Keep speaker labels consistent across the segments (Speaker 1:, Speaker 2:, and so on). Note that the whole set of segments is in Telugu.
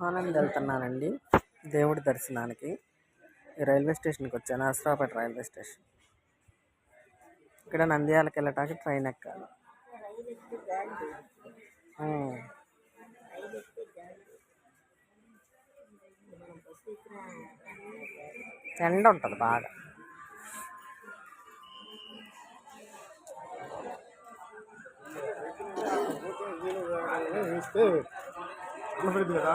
Speaker 1: మహానంది వెళ్తున్నానండి. దేవుడి దర్శనానికి. ఈ రైల్వే స్టేషన్కి వచ్చాను. Asarapeta railway station. ఇక్కడ నంద్యాలకు వెళ్ళటానికి ట్రైన్ ఎక్కాలి. ఎండ ఉంటుంది బాగా.
Speaker 2: కదా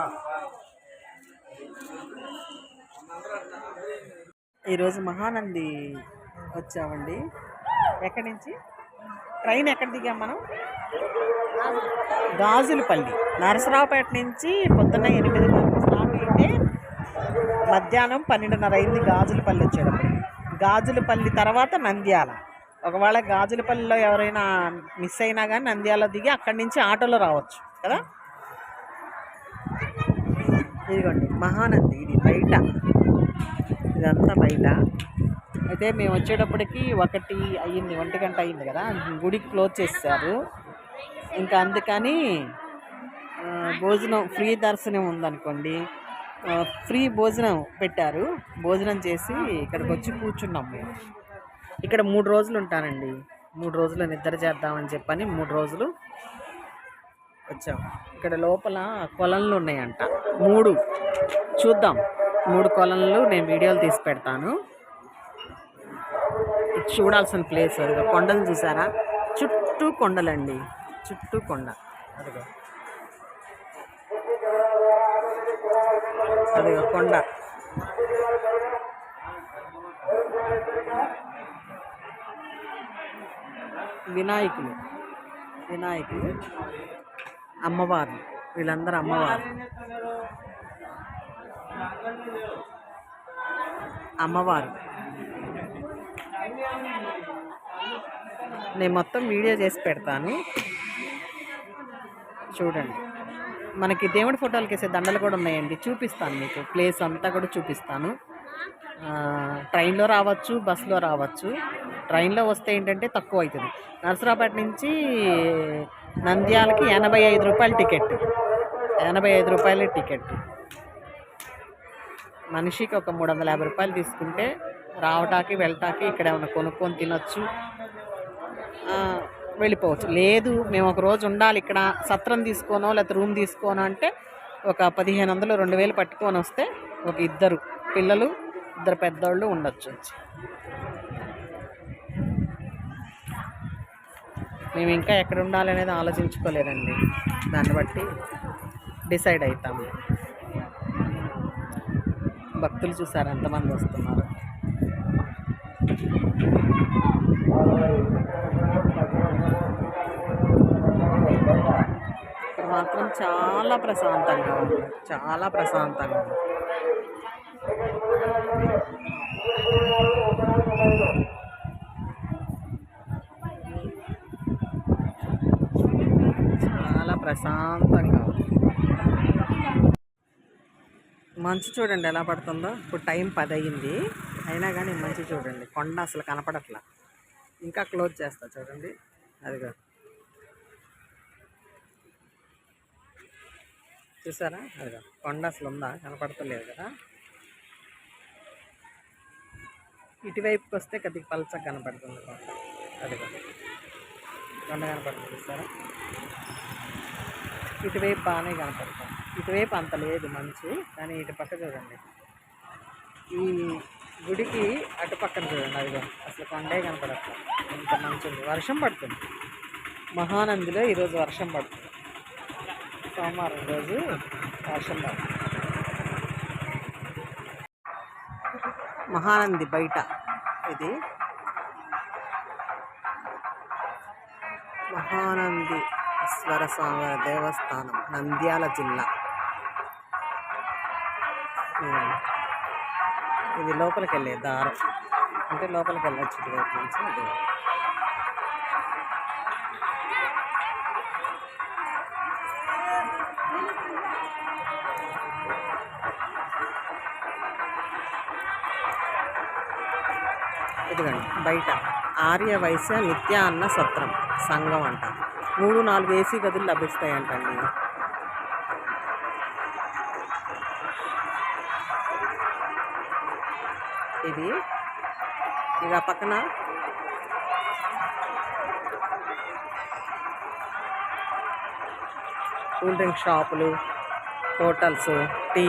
Speaker 1: ఈరోజు మహానంది వచ్చామండి. ఎక్కడి నుంచి? ట్రైన్ ఎక్కడ దిగాం మనం? గాజులపల్లి. నరసరావుపేట నుంచి పొద్దున్న ఎనిమిది వరకు స్టార్ట్ అయితే మధ్యాహ్నం పన్నెండున్నర అయింది గాజులపల్లి వచ్చేటప్పుడు. గాజులపల్లి తర్వాత నంద్యాల. ఒకవేళ గాజులపల్లిలో ఎవరైనా మిస్ అయినా కానీ నంద్యాల దిగి అక్కడి నుంచి ఆటోలో రావచ్చు కదా? ఇదిగోండి మహానంది ఇది బయట. ఇదంతా బయట. అయితే మేము వచ్చేటప్పటికి ఒకటి అయ్యింది ఒంటి గంట అయ్యింది కదా. గుడికి క్లోజ్ చేశారు ఇంకా అందుకని భోజనం ఫ్రీ దర్శనం ఉందనుకోండి. ఫ్రీ భోజనం పెట్టారు. భోజనం చేసి ఇక్కడికి వచ్చి కూర్చున్నాం మేము. ఇక్కడ మూడు రోజులు ఉంటానండి. మూడు రోజులు నిద్ర చేద్దామని చెప్పని మూడు రోజులు వచ్చాం. ఇక్కడ లోపల కొలంలు ఉన్నాయంట. మూడు. చూద్దాం. మూడు కొలన్లు నేను వీడియోలు తీసి పెడతాను. ఇది చూడాల్సిన ప్లేస్ అదిగో కొండలు చూసారా? చుట్టూ కొండలండి. చుట్టూ కొండ. అదిగో. అదిగో కొండ. వినాయకులు. వినాయకులు. అమ్మవారు వీళ్ళందరూ అమ్మవారు అమ్మవారు. నేను మొత్తం వీడియో చేసి పెడతాను. చూడండి. మనకి దేవుడి ఫోటోలకి వేసే దండలు కూడా ఉన్నాయండి. చూపిస్తాను మీకు. ప్లేస్ అంతా కూడా చూపిస్తాను. ట్రైన్లో రావచ్చు బస్సులో రావచ్చు. ట్రైన్లో వస్తే ఏంటంటే తక్కువ అవుతుంది. నరసరావుపేట నుంచి నంద్యాలకి ఎనభై ఐదు రూపాయల టికెట్. ఎనభై ఐదు రూపాయల టికెట్. మనిషికి ఒక మూడు వందల యాభై రూపాయలు తీసుకుంటే రావటానికి వెళ్ళటానికి ఇక్కడ ఏమైనా కొనుక్కొని తినొచ్చు. వెళ్ళిపోవచ్చు. లేదు మేము ఒక రోజు ఉండాలి ఇక్కడ. సత్రం తీసుకోనో లేకపోతే రూమ్ తీసుకోనో అంటే ఒక పదిహేను వందలు రెండు వేలు పట్టుకొని వస్తే ఒక ఇద్దరు పిల్లలు ఇద్దరు పెద్దోళ్ళు ఉండొచ్చు. మేము ఇంకా ఎక్కడ ఉండాలి అనేది ఆలోచించుకోలేదండి. దాన్ని బట్టి డిసైడ్ అవుతాము. భక్తులు చూసారు ఎంతమంది వస్తున్నారు? ఇక్కడ మాత్రం చాలా ప్రశాంతంగా ఉంది చాలా ప్రశాంతంగా ఉంది. చాలా ప్రశాంతంగా ఉంది. మంచు చూడండి ఎలా పడుతుందో. ఇప్పుడు టైం పది అయ్యింది అయినా కానీ మంచి చూడండి. కొండ అసలు కనపడట్లా. ఇంకా క్లోజ్ చేస్తా చూడండి. అదిగో. చూసారా? అదిగో. కొండ అసలు ఉందా? కనపడతలేదు కదా. ఇటువైపుకి వస్తే కొద్దిగా పలచగా కనపడుతుంది కొండ. అదిగా. కొండ కనపడుతుంది చూసారా? ఇటువైపు బాగానే కనపడుతుంది. ఇటువైపు అంత లేదు మంచు కానీ ఇటు పక్క చూడండి. ఈ గుడికి అటు పక్కన చూడండి అదిగో. అసలు కొండే కనపడట్లేదు ఇంత మంచు ఉంది. వర్షం పడుతుంది. మహానందిలో ఈరోజు వర్షం పడుతుంది. సోమవారం రోజు వర్షం పడుతుంది. మహానంది బయట ఇది. మహానంది స్వరస్వామి దేవస్థానం నంద్యాల జిల్లా. ఇది లోపలికి వెళ్ళే దారం. అంటే లోపలికి వెళ్ళచ్చు ఇటువైపు నుంచి అది ఇదిగండి బయట. ఆర్య వైశ్య నిత్య అన్న సత్రం సంఘం అంట. మూడు నాలుగు ఏసీ గదులు లభిస్తాయంటండి. ఇది. ఇక పక్కన. కూల్ డ్రింక్ షాపులు హోటల్స్ టీ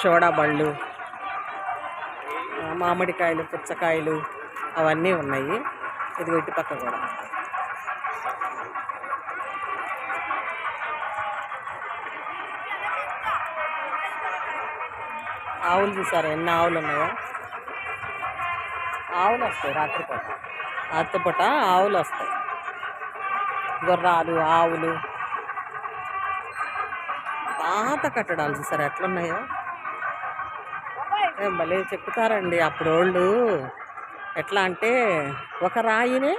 Speaker 1: సోడా బళ్ళు మామిడికాయలు పుచ్చకాయలు అవన్నీ ఉన్నాయి. ఇది ఇటు పక్క కూడా. ఆవులు చూసారా? ఎన్ని ఆవులు ఉన్నాయో? ఆవులు వస్తాయి రాత్రిపూట. రాత్రిపూట ఆవులు వస్తాయి గుర్రాలు ఆవులు. పాత కట్టడాలు చూసారా? ఎట్లున్నాయో? ఏం భలే చెప్తారండి అప్పుడు వాళ్ళు ఎట్లా అంటే ఒక రాయినే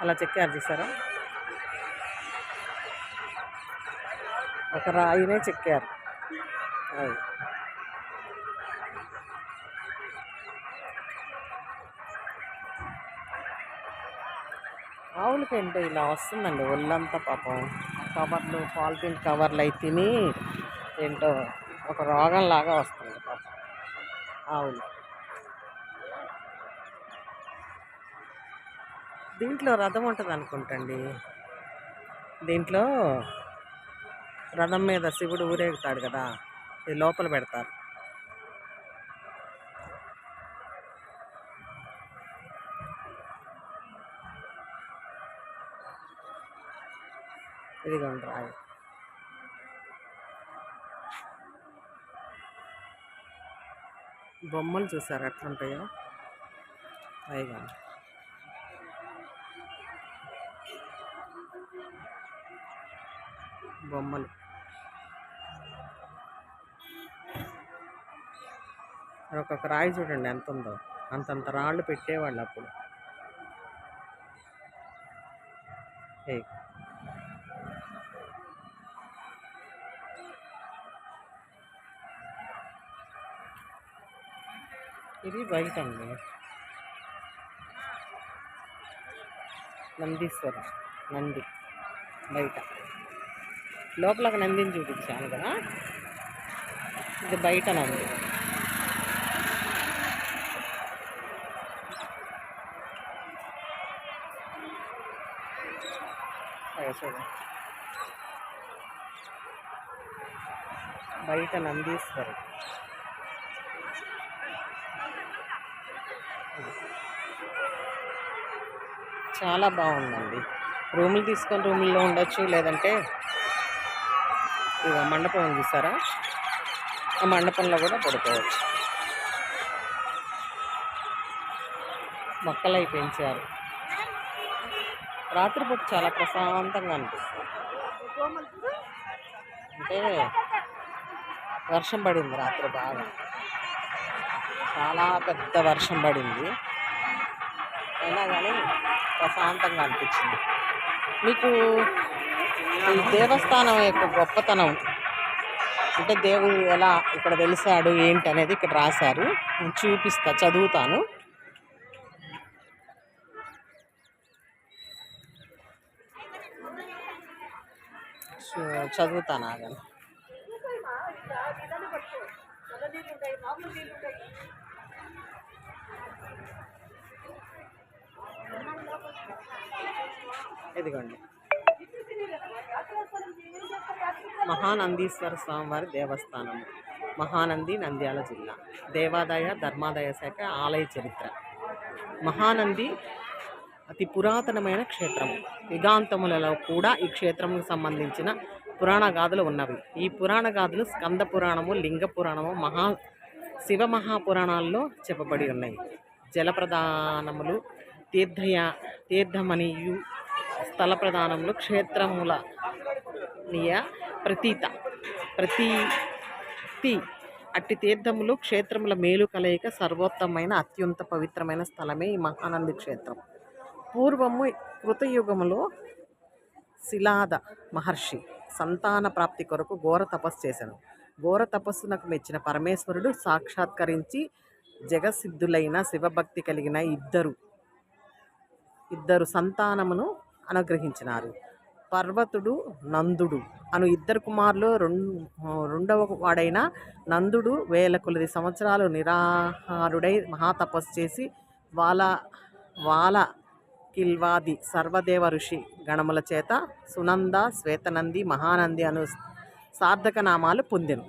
Speaker 1: అలా చెక్కారు చూసారా? ఒక రాయినే చెక్కారు. అది. ఆవులకి ఏంటో ఇలా వస్తుందండి ఒళ్ళంతా పాపం. కవర్లు పాలిథిన్ కవర్లు అవి తిని ఏంటో ఒక రోగం లాగా వస్తుంది పాపం. ఆవులు దీంట్లో రథం ఉంటుంది అనుకుంటండి దీంట్లో రథం మీద శివుడు ఊరేగుతాడు కదా ఇది లోపల పెడతారు. ఇదిగోండి రాయి బొమ్మలు చూసారు? ఎట్లుంటాయో? పైగా. బొమ్మలు. ఒక్కొక్క రాయి చూడండి ఎంత ఉందో. అంతంత రాళ్ళు పెట్టేవాళ్ళు అప్పుడు. ఇది బయట అండి. నందీశ్వరం నంది బయట. లోపల ఒక నందిని చూపించాను కదా. ఇది బయట నంది. చూడండి. బయట నందీశ్వరుడు చాలా బాగుందండి. రూములు తీసుకొని రూముల్లో ఉండొచ్చు లేదంటే ఇక మండపం ఉంది చూసారా? ఆ మండపంలో కూడా పడుకోవచ్చు. మొక్కలు అయి పెంచారు. రాత్రిపూట చాలా ప్రశాంతంగా అనిపిస్తుంది. అంటే వర్షం పడింది రాత్రి బాగా. చాలా పెద్ద వర్షం పడింది. అయినా కానీ ప్రశాంతంగా అనిపించింది. మీకు ఈ దేవస్థానం యొక్క గొప్పతనం అంటే దేవుడు ఎలా ఇక్కడ వెలిసాడు ఏంటి అనేది ఇక్కడ రాశారు. నేను చూపిస్తా చదువుతాను. చదువుతాను ఆగను ఇదిగోండి మహానందీశ్వర స్వామివారి దేవస్థానం మహానంది నంద్యాల జిల్లా దేవాదాయ ధర్మాదాయ శాఖ ఆలయ చరిత్ర. మహానంది అతి పురాతనమైన క్షేత్రము. యుగాంతములలో కూడా ఈ క్షేత్రంకు సంబంధించిన పురాణ గాథలు ఉన్నవి. ఈ పురాణ గాథలు స్కంద పురాణము లింగ పురాణము మహా శివ మహాపురాణాల్లో చెప్పబడి ఉన్నాయి. జలప్రదానములు తీర్థయ తీర్థమనియు స్థల ప్రధానములు క్షేత్రముల నియ ప్రతీత. ప్రతీతి అట్టి తీర్థములు క్షేత్రముల మేలు కలయిక సర్వోత్తమైన అత్యంత పవిత్రమైన స్థలమే ఈ మహానంది క్షేత్రం. పూర్వము కృతయుగములో శిలాద మహర్షి సంతాన ప్రాప్తి కొరకు ఘోర తపస్సు చేశాను ఘోర తపస్సునకు మెచ్చిన పరమేశ్వరుడు సాక్షాత్కరించి జగసిద్ధులైన శివభక్తి కలిగిన ఇద్దరు ఇద్దరు సంతానమును అనుగ్రహించినారు. పర్వతుడు నందుడు అను ఇద్దరు కుమారులు రెండు రెండవ వాడైన నందుడు వేల కొలది సంవత్సరాలు నిరాహారుడై మహాతపస్సు చేసి వాళ్ళ వాల కిల్వాది సర్వదేవ ఋషి గణముల చేత సునంద శ్వేతనంది మహానంది అను సార్థక నామాలు పొందెను.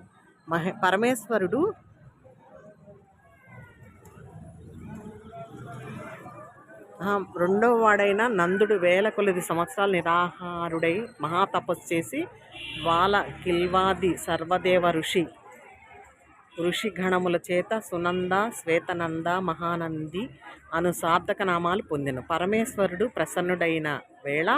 Speaker 1: మహే పరమేశ్వరుడు రెండవ వాడైన నందుడు వేల కొలది సంవత్సరాలు నిరాహారుడై మహాతపస్సు చేసి వాల కిల్వాది సర్వదేవ ఋషి ఋషి గణముల చేత సునంద శ్వేతనంద మహానంది అను సార్థక నామాలు పొందిను. పరమేశ్వరుడు ప్రసన్నుడైన వేళ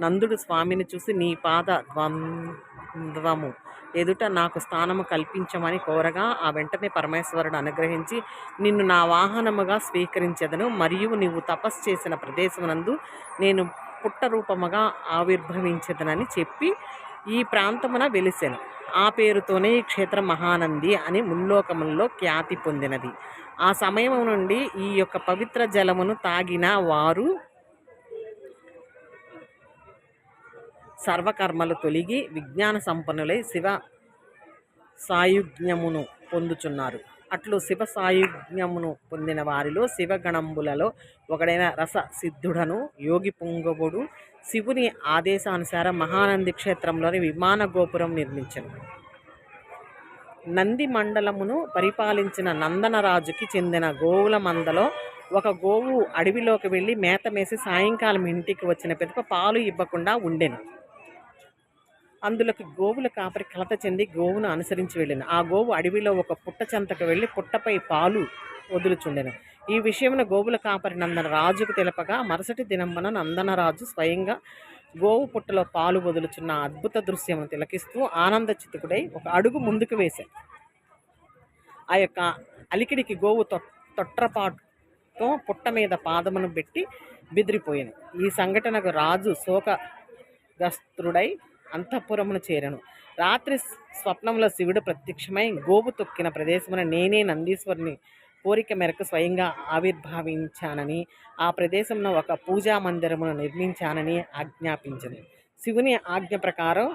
Speaker 1: నందుడు స్వామిని చూసి నీ పాద ద్వంద్వము ఎదుట నాకు స్థానము కల్పించమని కోరగా ఆ వెంటనే పరమేశ్వరుడు అనుగ్రహించి నిన్ను నా వాహనముగా స్వీకరించెదను మరియు నీవు తపస్సు చేసిన ప్రదేశమునందు నేను పుట్ట రూపముగా ఆవిర్భవించదనని చెప్పి ఈ ప్రాంతమున వెలిసెను. ఆ పేరుతోనే ఈ క్షేత్రం మహానంది అని ముల్లోకముల్లో ఖ్యాతి పొందినది. ఆ సమయం నుండి ఈ యొక్క పవిత్ర జలమును తాగిన వారు సర్వకర్మలు తొలగి విజ్ఞాన సంపన్నులై శివ సాయుజ్ఞమును పొందుచున్నారు. అట్లు శివ సాయుజ్ఞమును పొందిన వారిలో శివగణంబులలో ఒకడైన రస సిద్ధుడను యోగి పుంగవుడు శివుని ఆదేశానుసారం మహానంది క్షేత్రంలోని విమాన గోపురం నిర్మించను. నంది మండలమును పరిపాలించిన నందనరాజుకి చెందిన గోవుల మందలో ఒక గోవు అడవిలోకి వెళ్ళి మేత మేసి సాయంకాలం ఇంటికి వచ్చిన పిదప పాలు ఇవ్వకుండా ఉండెను. అందులోకి గోవుల కాపరి కలత చెంది గోవును అనుసరించి వెళ్ళిన. ఆ గోవు అడవిలో ఒక పుట్ట చెంతకు వెళ్ళి పుట్టపై పాలు వదులుచుండెను. ఈ విషయమును గోవుల కాపరి నందన రాజుకు తెలపగా మరుసటి దినంబన నందనరాజు స్వయంగా గోవు పుట్టలో పాలు వదులుచున్న అద్భుత దృశ్యమును తిలకిస్తూ ఆనంద చితుకుడై ఒక అడుగు ముందుకు వేశాడు. ఆ యొక్క అలికిడికి గోవు తొ తొట్రపాటుతో పుట్ట మీద పాదమును పెట్టి బెదిరిపోయాను. ఈ సంఘటనకు రాజు శోకగ్రస్తుడై అంతఃపురమును చేరను. రాత్రి స్వప్నంలో శివుడు ప్రత్యక్షమై గోవు తొక్కిన ప్రదేశమున నేనే నందీశ్వరుని కోరిక మేరకు స్వయంగా ఆవిర్భావించానని ఆ ప్రదేశంలో ఒక పూజా మందిరమును నిర్మించానని ఆజ్ఞాపించింది శివుని ఆజ్ఞ ప్రకారం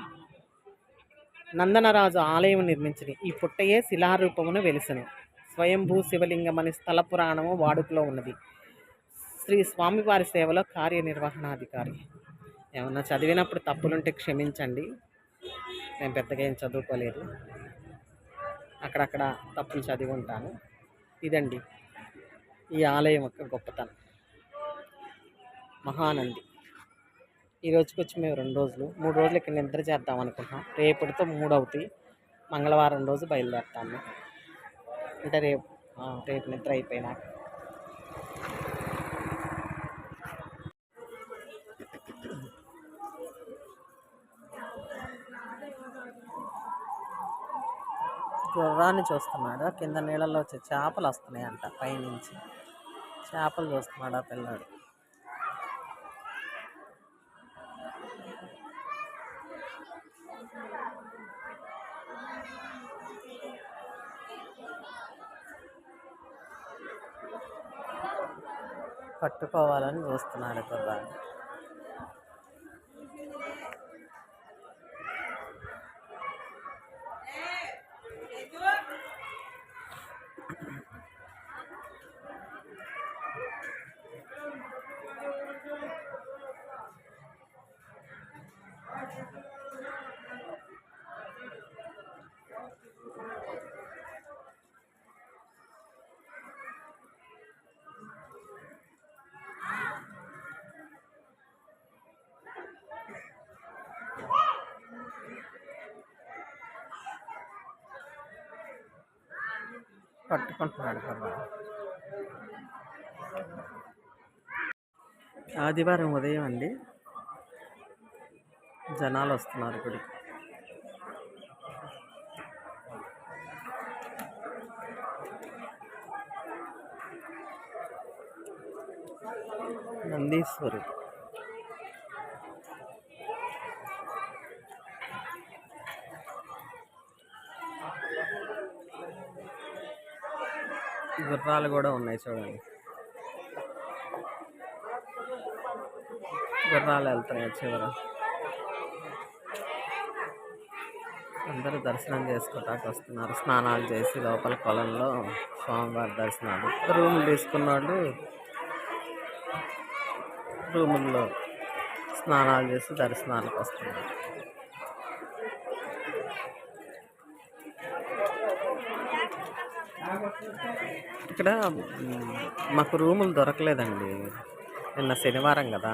Speaker 1: నందనరాజు ఆలయం నిర్మించింది ఈ పుట్టయే శిలారూపమును వెలిసను. స్వయంభూ శివలింగమని స్థల పురాణము వాడుకలో ఉన్నది. శ్రీ స్వామివారి సేవలో కార్యనిర్వహణాధికారి ఏమన్నా చదివినప్పుడు తప్పులుంటే క్షమించండి. నేను పెద్దగా ఏం చదువుకోలేదు. అక్కడక్కడ తప్పులు చదివి ఉంటాను. ఇదండి ఈ ఆలయం యొక్క గొప్పతనం. మహానంది. ఈ రోజుకి వచ్చి మేము రెండు రోజులు మూడు రోజులు ఇక్కడ నిద్ర చేద్దాం అనుకుంటున్నాం. రేపటితో మూడు అవుతాయి మంగళవారం రోజు బయలుదేరుతాము. అంటే రేపు రేపు నిద్ర అయిపోయినా గుర్రాన్ని చూస్తున్నాడు? కింద నీళ్ళల్లో వచ్చే చేపలు వస్తున్నాయంట పైనుంచి. చేపలు చూస్తున్నాడు ఆ పిల్లాడు. పట్టుకోవాలని చూస్తున్నాడు గుర్రాన్ని. పట్టుకుంటున్నాడు గుర్రాన్ని ఆదివారం ఉదయం అండి. జనాలు వస్తున్నారు గుడికి. నందీశ్వరుడు. గుర్రాలు కూడా ఉన్నాయి చూడండి. గుర్రాలు వెళ్తున్నాయి చివర. అందరూ దర్శనం చేసుకోవటానికి వస్తున్నారు. స్నానాలు చేసి లోపల పొలంలో స్వామివారి దర్శనాలు. రూములు తీసుకున్న వాళ్ళు రూముల్లో స్నానాలు చేసి దర్శనాలకు వస్తున్నారు. ఇక్కడ మాకు రూములు దొరకలేదండి. నిన్న శనివారం కదా.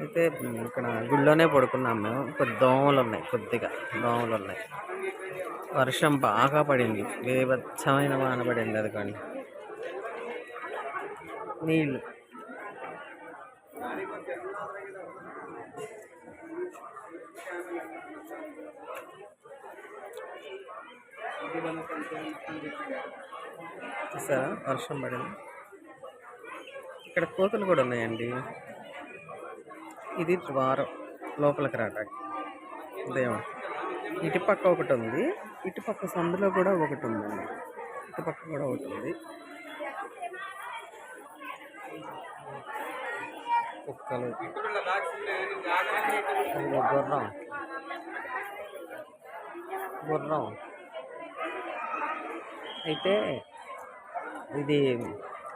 Speaker 1: అయితే ఇక్కడ గుళ్ళోనే పడుకున్నాం మేము. కొద్ది దోమలు ఉన్నాయి కొద్దిగా దోమలు ఉన్నాయి వర్షం బాగా పడింది. బీభత్సమైన వాన పడింది అదిగోండి. నీళ్ళు చూసారా వర్షం పడింది. ఇక్కడ కోతులు కూడా ఉన్నాయండి. ఇది ద్వారం లోపలికి రావడానికి. దేవుడు ఇటుపక్క ఒకటి ఉంది. ఇటుపక్క సందులో కూడా ఒకటి ఉందండి ఇటుపక్క కూడా ఒకటి ఉంది. కుక్కలు. గుర్రం. గుర్రం. అయితే ఇది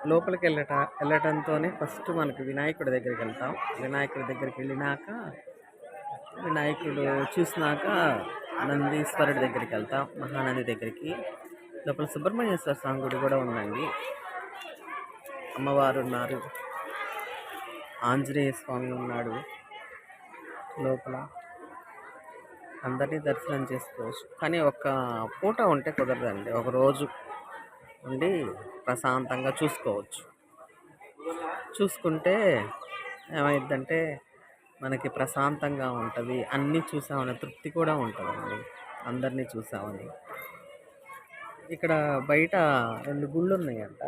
Speaker 1: లోపలికి వెళ్ళట వెళ్ళటంతోనే ఫస్ట్ మనకి వినాయకుడి దగ్గరికి వెళ్తాం. వినాయకుడి దగ్గరికి వెళ్ళినాక వినాయకుడు చూసినాక నందీశ్వరుడి దగ్గరికి వెళ్తాం మహానంది దగ్గరికి. లోపల సుబ్రహ్మణ్యేశ్వర స్వామి గుడి కూడా ఉందండి. అమ్మవారు ఉన్నారు. ఆంజనేయ స్వామి ఉన్నాడు లోపల. అందరినీ దర్శనం చేసుకోవచ్చు. కానీ ఒక పూట ఉంటే కుదరదండి. ఒక రోజు ఉండి ప్రశాంతంగా చూసుకోవచ్చు. చూసుకుంటే ఏమైందంటే మనకి ప్రశాంతంగా ఉంటుంది. అన్నీ చూసామనే తృప్తి కూడా ఉంటుందండి. అందరినీ చూసామని. ఇక్కడ బయట రెండు గుళ్ళు ఉన్నాయంట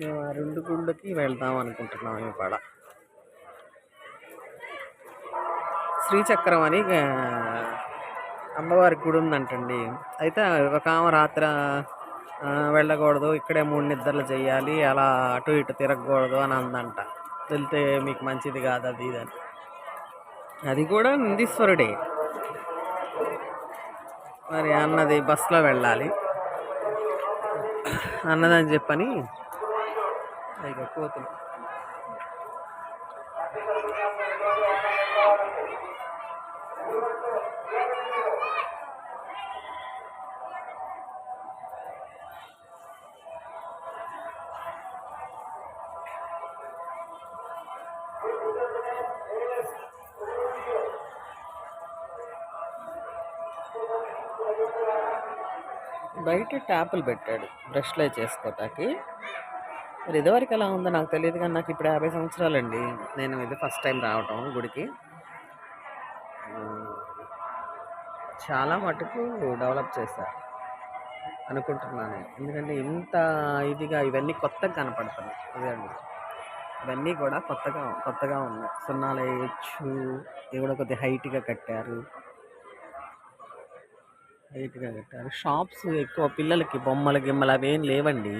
Speaker 1: మేము ఆ రెండు గుళ్ళకి వెళ్దాం అనుకుంటున్నాం ఇవాళ. శ్రీచక్రం అని అమ్మవారి గుడి ఉందంటండి అయితే ఒక ఆమె రాత్రి వెళ్ళకూడదు ఇక్కడే మూడు నిద్రలు చేయాలి అలా అటు ఇటు తిరగకూడదు అని అందంట. వెళ్తే మీకు మంచిది కాదు అది ఇది అని. అది కూడా నందీశ్వరుడే. మరి అన్నది బస్సులో వెళ్ళాలి. అన్నదని చెప్పని ఇక కోతులు బయట ట్యాపులు పెట్టాడు బ్రష్లో చేసుకోవటానికి మరి ఇదివరకు ఎలా ఉందో నాకు తెలియదు కానీ నాకు ఇప్పుడు యాభై సంవత్సరాలండి. నేను ఇది ఫస్ట్ టైం రావటం గుడికి. చాలా మటుకు డెవలప్ చేశారు అనుకుంటున్నాను ఎందుకంటే ఇంత ఇదిగా ఇవన్నీ కొత్తగా కనపడుతున్నాయి. ఇదండి ఇవన్నీ కూడా కొత్తగా కొత్తగా ఉన్నాయి. సున్నాలు వేయచ్చు ఇవి కూడా కొద్దిగా హైట్గా కట్టారు. హైట్గా కట్టారు. షాప్స్ ఎక్కువ పిల్లలకి బొమ్మలు గిమ్మలు అవి ఏం లేవండి.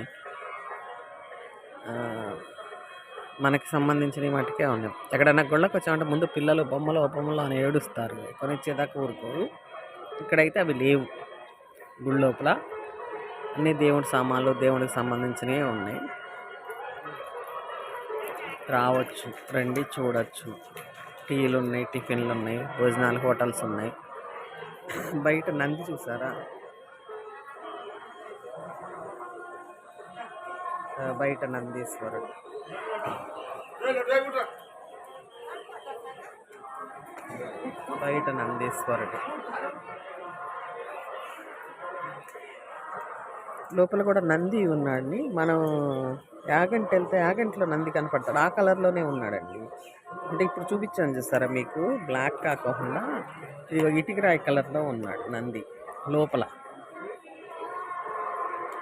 Speaker 1: మనకి సంబంధించిన మటుకే ఉన్నాయి. ఎక్కడైనా గుళ్ళకి వచ్చామంటే ముందు పిల్లలు బొమ్మలు బొమ్మలు అని ఏడుస్తారు. కొనిచ్చేదాకా ఊరుకోరు. ఇక్కడైతే అవి లేవు. గుడి లోపల అన్ని దేవుడి సామాన్లు దేవుడికి సంబంధించినవి ఉన్నాయి. రావచ్చు రండి చూడవచ్చు టీలు ఉన్నాయి టిఫిన్లు ఉన్నాయి భోజనాలు హోటల్స్ ఉన్నాయి బయట నంది చూసారా? బయట నందీశ్వరుడు. బయట నందీశ్వరుడు. లోపల కూడా నంది ఉన్నాడండి మనం యాగంటి వెళ్తే యాగంటిలో నంది కనపడతాడు. ఆ కలర్లోనే ఉన్నాడండి. అంటే ఇప్పుడు చూపించాను చూస్తారా మీకు? బ్లాక్ కాకుండా ఇది ఇటుకరాయి కలర్లో ఉన్నాడు నంది లోపల.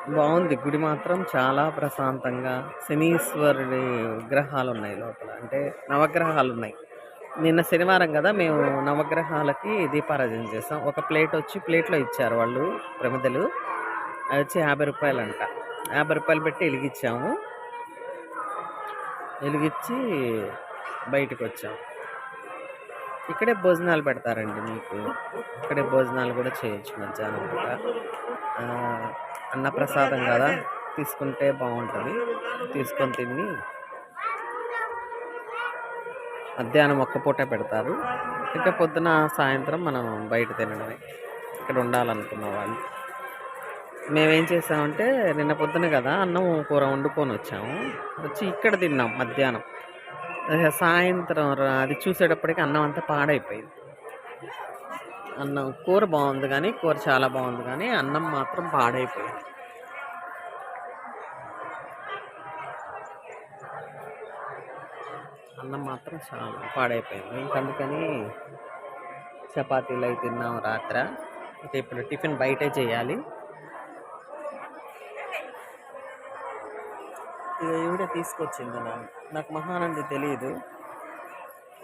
Speaker 1: బాగుంది. గుడి మాత్రం చాలా ప్రశాంతంగా శనీశ్వరుడి విగ్రహాలు ఉన్నాయి లోపల. అంటే నవగ్రహాలు ఉన్నాయి నిన్న శనివారం కదా మేము నవగ్రహాలకి దీపారాజన చేసాం ఒక ప్లేట్ వచ్చి ప్లేట్లో ఇచ్చారు వాళ్ళు ప్రమిదలు. అది వచ్చి యాభై రూపాయలు అంట యాభై రూపాయలు పెట్టి వెలిగించాము. వెలిగించి బయటకు వచ్చాము ఇక్కడే భోజనాలు పెడతారండి మీకు. ఇక్కడే భోజనాలు కూడా చేయొచ్చు మధ్యాహ్నం పూట అన్నప్రసాదం కదా తీసుకుంటే బాగుంటుంది. తీసుకొని తిని మధ్యాహ్నం ఒక్క పూట పెడతారు. ఇంకా పొద్దున సాయంత్రం మనం బయట తినడమే. ఇక్కడ ఉండాలనుకున్న వాళ్ళు. మేమేం చేసామంటే నిన్న పొద్దున కదా అన్నం కూర వండుకొని వచ్చాము. వచ్చి ఇక్కడ తిన్నాం మధ్యాహ్నం. సాయంత్రం రా- అది చూసేటప్పటికి అన్నం అంతా పాడైపోయింది. అన్నం కూర బాగుంది కానీ కూర చాలా బాగుంది కానీ అన్నం మాత్రం పాడైపోయింది. అన్నం మాత్రం చాలా పాడైపోయింది. ఇంకందుకని చపాతీలు అవి తిన్నాం రాత్ర. ఇక ఇప్పుడు టిఫిన్ బయటే చేయాలి. ఈవిడే తీసుకొచ్చింది నాకు నాకు మహానంది తెలియదు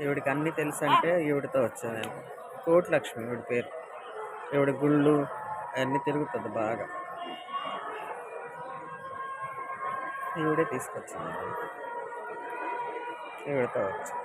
Speaker 1: ఈవిడికి అన్నీ తెలుసు అంటే ఈవిడతో వచ్చాను నేను. కోటిలక్ష్మి ఈవిడ పేరు. ఈవిడ గుళ్ళు అవన్నీ తిరుగుతుంది బాగా. ఈవిడే తీసుకొచ్చింది ఈవిడతో వచ్చాను